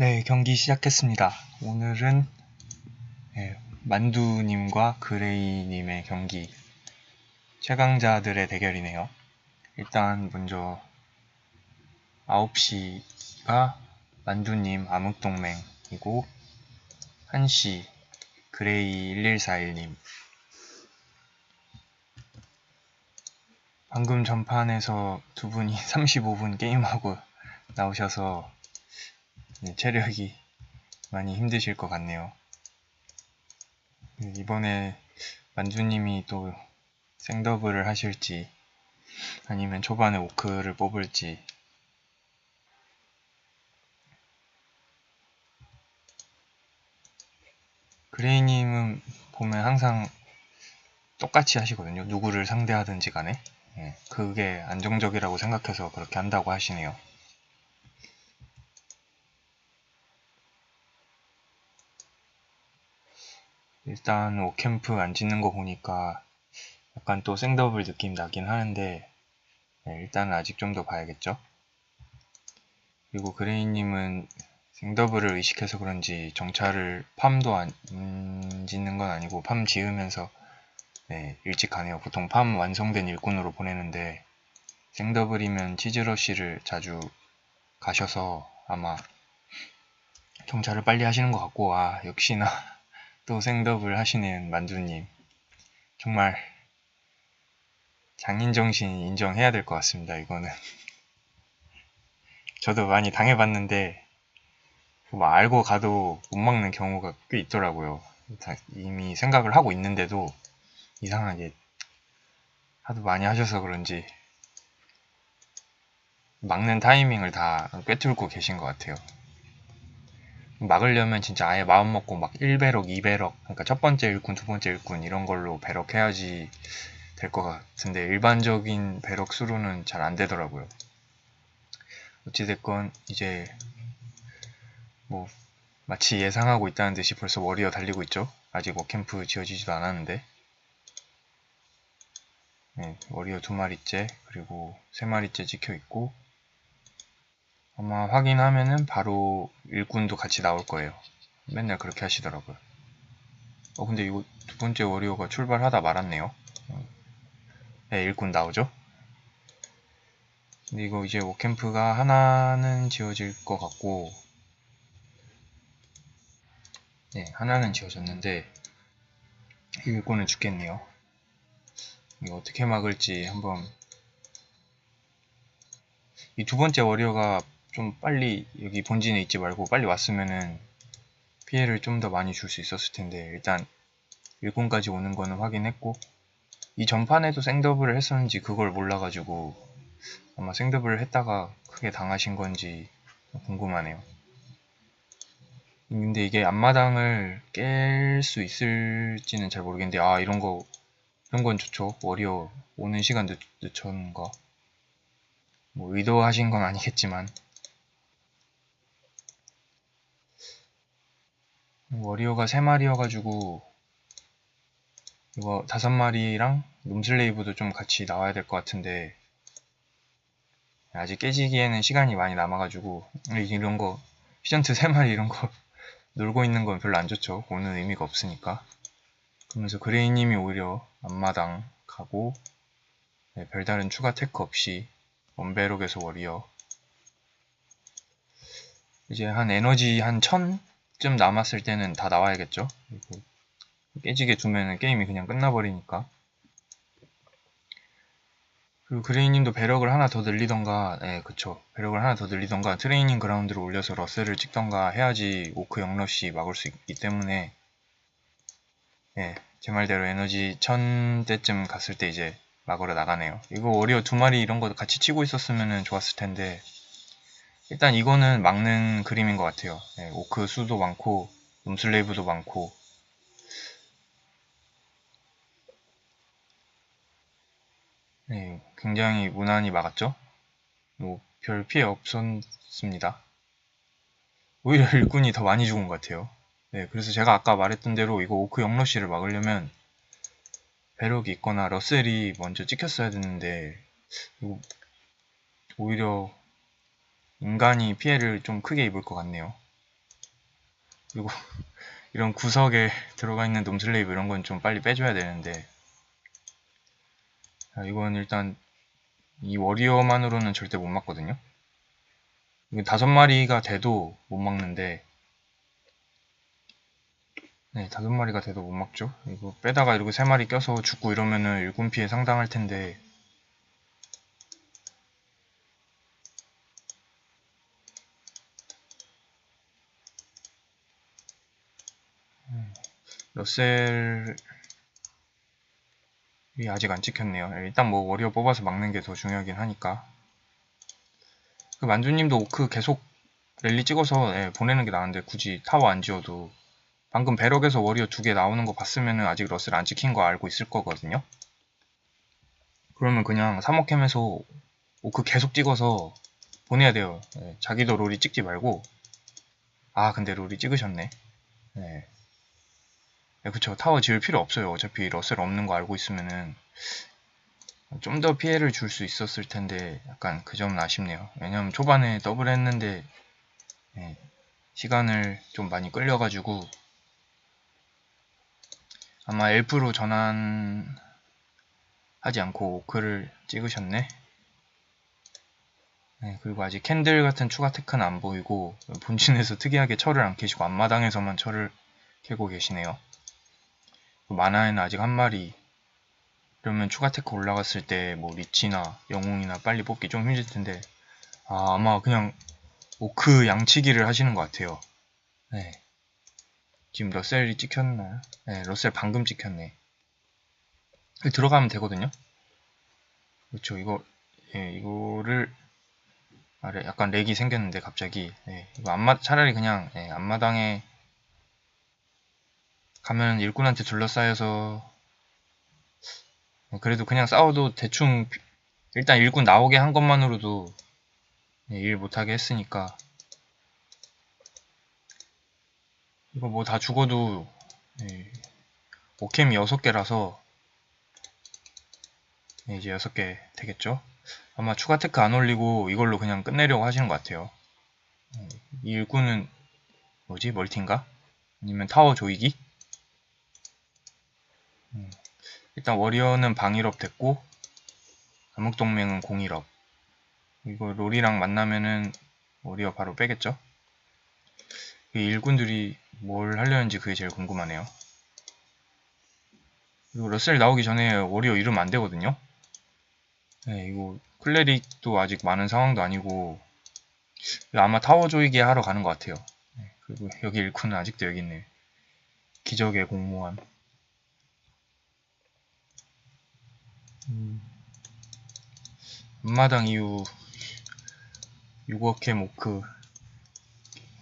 네, 경기 시작했습니다. 오늘은 네, 만두님과 그레이님의 경기 최강자들의 대결이네요. 일단 먼저 9시가 만두님 암흑동맹이고 1시 그레이 1141님 방금 전판에서 두 분이 35분 게임하고 나오셔서 네, 체력이 많이 힘드실 것 같네요. 이번에 만두님이 또 생더블을 하실지 아니면 초반에 오크를 뽑을지 그레이님은 보면 항상 똑같이 하시거든요. 누구를 상대하든지 간에 네, 그게 안정적이라고 생각해서 그렇게 한다고 하시네요. 일단 오캠프 안 짓는 거 보니까 약간 또 생더블 느낌 나긴 하는데 네, 일단은 아직 좀 더 봐야겠죠? 그리고 그레이님은 생더블을 의식해서 그런지 정찰을 팜도 안 음, 짓는 건 아니고 팜 지으면서 네, 일찍 가네요. 보통 팜 완성된 일꾼으로 보내는데 생더블이면 치즈러쉬를 자주 가셔서 아마 정찰을 빨리 하시는 것 같고 아 역시나 또 생더블 하시는 만두님 정말 장인정신 인정해야 될 것 같습니다 이거는. 저도 많이 당해봤는데 뭐 알고 가도 못 막는 경우가 꽤 있더라고요. 이미 생각을 하고 있는데도 이상하게 하도 많이 하셔서 그런지 막는 타이밍을 다 꿰뚫고 계신 것 같아요 막으려면 진짜 아예 마음 먹고 막 1배럭, 2배럭 그러니까 첫 번째 일꾼, 두 번째 일꾼 이런 걸로 배럭 해야지 될 것 같은데 일반적인 배럭 수로는 잘 안 되더라고요. 어찌됐건 이제 뭐 마치 예상하고 있다는 듯이 벌써 워리어 달리고 있죠. 아직 워캠프 지어지지도 않았는데 네, 워리어 두 마리째 그리고 세 마리째 찍혀 있고 아마 확인하면은 바로 일꾼도 같이 나올 거예요. 맨날 그렇게 하시더라고요. 어 근데 이거 두 번째 워리어가 출발하다 말았네요. 네, 일꾼 나오죠? 근데 이거 이제 워캠프가 하나는 지어질 것 같고 네, 하나는 지어졌는데 일꾼은 죽겠네요. 이거 어떻게 막을지 한번 이 두 번째 워리어가 좀 빨리 여기 본진에 있지 말고 빨리 왔으면은 피해를 좀 더 많이 줄 수 있었을 텐데 일단 일꾼까지 오는 거는 확인했고 이 전판에도 생더블을 했었는지 그걸 몰라가지고 아마 생더블을 했다가 크게 당하신 건지 궁금하네요. 근데 이게 앞마당을 깰 수 있을지는 잘 모르겠는데 아 이런 거 이런 건 좋죠. 워리어 오는 시간 늦, 늦춘 거. 뭐 의도하신 건 아니겠지만 워리어가 3마리여가지고 이거 5마리랑 룸슬레이브도 좀 같이 나와야 될 것 같은데 아직 깨지기에는 시간이 많이 남아가지고 이런 거 피전트 3마리 이런 거 놀고 있는 건 별로 안 좋죠. 오는 의미가 없으니까. 그러면서 그레이님이 오히려 앞마당 가고 네, 별다른 추가 테크 없이 원베록에서 워리어. 이제 한 에너지 한 1000? 쯤 남았을 때는 다 나와야겠죠. 깨지게 두면 게임이 그냥 끝나버리니까. 그리고 그레이님도 배럭을 하나 더 늘리던가, 네, 그쵸. 배럭을 하나 더 늘리던가, 트레이닝 그라운드를 올려서 러셀을 찍던가 해야지 오크 영러시 막을 수 있기 때문에, 네, 제 말대로 에너지 1000대쯤 갔을 때 이제 막으러 나가네요. 이거 워리어 두 마리 이런 거 같이 치고 있었으면 좋았을 텐데, 일단 이거는 막는 그림인 것 같아요. 네, 오크 수도 많고 룸슬레이브도 많고 네, 굉장히 무난히 막았죠. 뭐 별 피해 없었습니다. 오히려 일꾼이 더 많이 죽은 것 같아요. 네, 그래서 제가 아까 말했던 대로 이거 오크 영러쉬를 막으려면 배럭이 있거나 러셀이 먼저 찍혔어야 됐는데 오히려 인간이 피해를 좀 크게 입을 것 같네요. 그리고 이런 구석에 들어가 있는 놈슬레이브 이런 건 좀 빨리 빼줘야 되는데 자, 이건 일단 이 워리어만으로는 절대 못 막거든요. 다섯 마리가 돼도 못 막는데 네, 다섯 마리가 돼도 못 막죠. 이거 빼다가 이렇게 세 마리 껴서 죽고 이러면은 일군 피해 상당할 텐데 러셀이 아직 안 찍혔네요. 일단 뭐 워리어 뽑아서 막는 게 더 중요하긴 하니까. 그 만두님도 오크 계속 랠리 찍어서 예, 보내는 게 나은데 굳이 타워 안 지어도 방금 배럭에서 워리어 두 개 나오는 거 봤으면 아직 러셀 안 찍힌 거 알고 있을 거거든요. 그러면 그냥 3억캠에서 오크 계속 찍어서 보내야 돼요. 예, 자기도 롤이 찍지 말고 아 근데 롤이 찍으셨네. 예. 네, 그쵸. 타워 지을 필요 없어요. 어차피 러셀 없는 거 알고 있으면은 좀 더 피해를 줄 수 있었을 텐데 약간 그 점은 아쉽네요. 왜냐면 초반에 더블 했는데 네, 시간을 좀 많이 끌려 가지고 아마 엘프로 전환하지 않고 오크를 찍으셨네. 네, 그리고 아직 캔들 같은 추가 테크는 안 보이고 본진에서 특이하게 철을 안 캐시고 앞마당에서만 철을 캐고 계시네요. 만화에는 아직 한 마리 그러면 추가 테크 올라갔을 때 뭐 리치나 영웅이나 빨리 뽑기 좀 힘들 텐데 아, 아마 그냥 오크 양치기를 하시는 것 같아요. 네. 지금 러셀이 찍혔나요? 네 러셀 방금 찍혔네. 들어가면 되거든요? 그렇죠. 이거 예, 이거를 아래 약간 렉이 생겼는데 갑자기. 예, 이거 앞마 차라리 그냥 예, 앞마당에 가면 일꾼한테 둘러싸여서 그래도 그냥 싸워도 대충 일단 일꾼 나오게 한 것만으로도 일 못하게 했으니까 이거 뭐 다 죽어도 오캠이 6개라서 이제 6개 되겠죠 아마 추가 테크 안 올리고 이걸로 그냥 끝내려고 하시는 것 같아요 이 일꾼은 뭐지 멀티인가? 아니면 타워 조이기? 음. 일단 워리어는 방일업 됐고 암흑동맹은 공일업. 이거 롤이랑 만나면은 워리어 바로 빼겠죠? 이 일꾼들이 뭘 하려는지 그게 제일 궁금하네요. 그리고 러셀 나오기 전에 워리어 이름 안 되거든요? 네, 이거 클레릭도 아직 많은 상황도 아니고 아마 타워 조이기 하러 가는 것 같아요. 네, 그리고 여기 일꾼은 아직도 여기 있네. 기적의 공무원 음. 앞마당 이후 6억회 모크.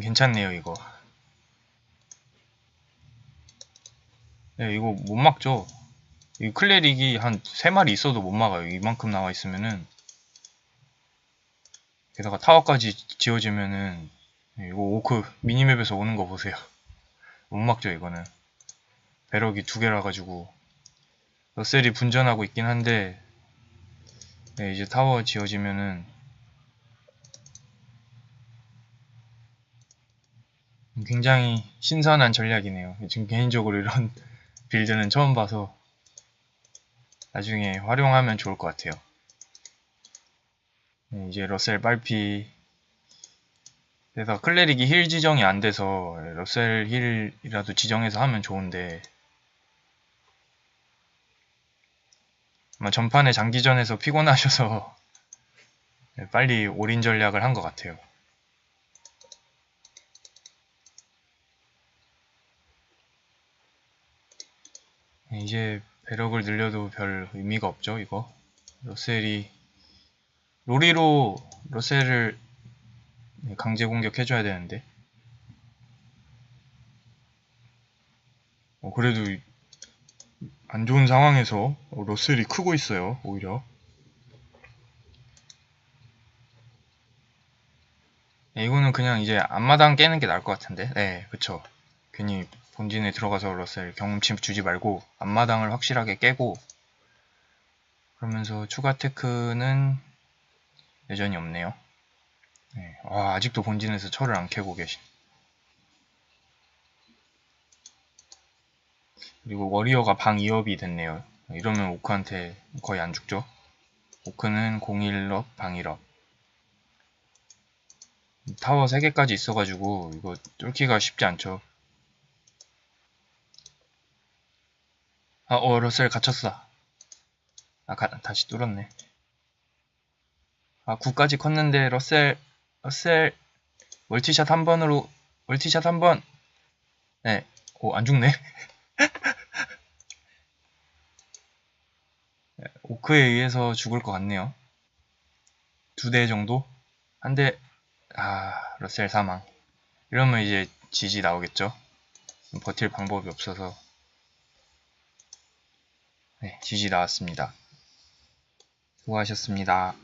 괜찮네요 이거. 네, 이거 못 막죠. 이 클레릭이 한 3마리 있어도 못 막아요. 이만큼 나와 있으면은. 게다가 타워까지 지어지면은 네, 이거 오크 미니맵에서 오는 거 보세요. 못 막죠 이거는. 배럭이 두 개라 가지고 러셀이 분전하고 있긴 한데 네, 이제 타워 지어지면은 굉장히 신선한 전략이네요. 지금 개인적으로 이런 빌드는 처음 봐서 나중에 활용하면 좋을 것 같아요. 네, 이제 러셀 빨피 그래서 클레릭이 힐 지정이 안 돼서 러셀 힐이라도 지정해서 하면 좋은데 아마 전판에 장기전에서 피곤하셔서 네, 빨리 올인 전략을 한 것 같아요. 네, 이제 배럭을 늘려도 별 의미가 없죠 이거 러셀이 로리로 러셀을 네, 강제 공격해줘야 되는데 어, 그래도 안 좋은 상황에서 러셀이 크고 있어요. 오히려. 네, 이거는 그냥 이제 앞마당 깨는 게 나을 것 같은데. 네, 그쵸. 괜히 본진에 들어가서 러셀 경험치 주지 말고 앞마당을 확실하게 깨고 그러면서 추가 테크는 여전히 없네요. 네. 와, 아직도 본진에서 철을 안 캐고 계신. 그리고 워리어가 방 2업이 됐네요. 이러면 오크한테 거의 안 죽죠. 오크는 01업, 방 1업. 타워 3개까지 있어가지고 이거 뚫기가 쉽지 않죠. 아, 어, 러셀 갇혔어. 아, 가, 다시 뚫었네. 아, 9까지 컸는데 러셀, 러셀 멀티샷 한 번으로 멀티샷 한 번. 네. 오, 안 죽네. 네, 오크에 의해서 죽을 것 같네요. 두 대 정도? 한 대, 아, 러셀 사망. 이러면 이제 지지 나오겠죠? 버틸 방법이 없어서. 네, 지지 나왔습니다. 수고하셨습니다.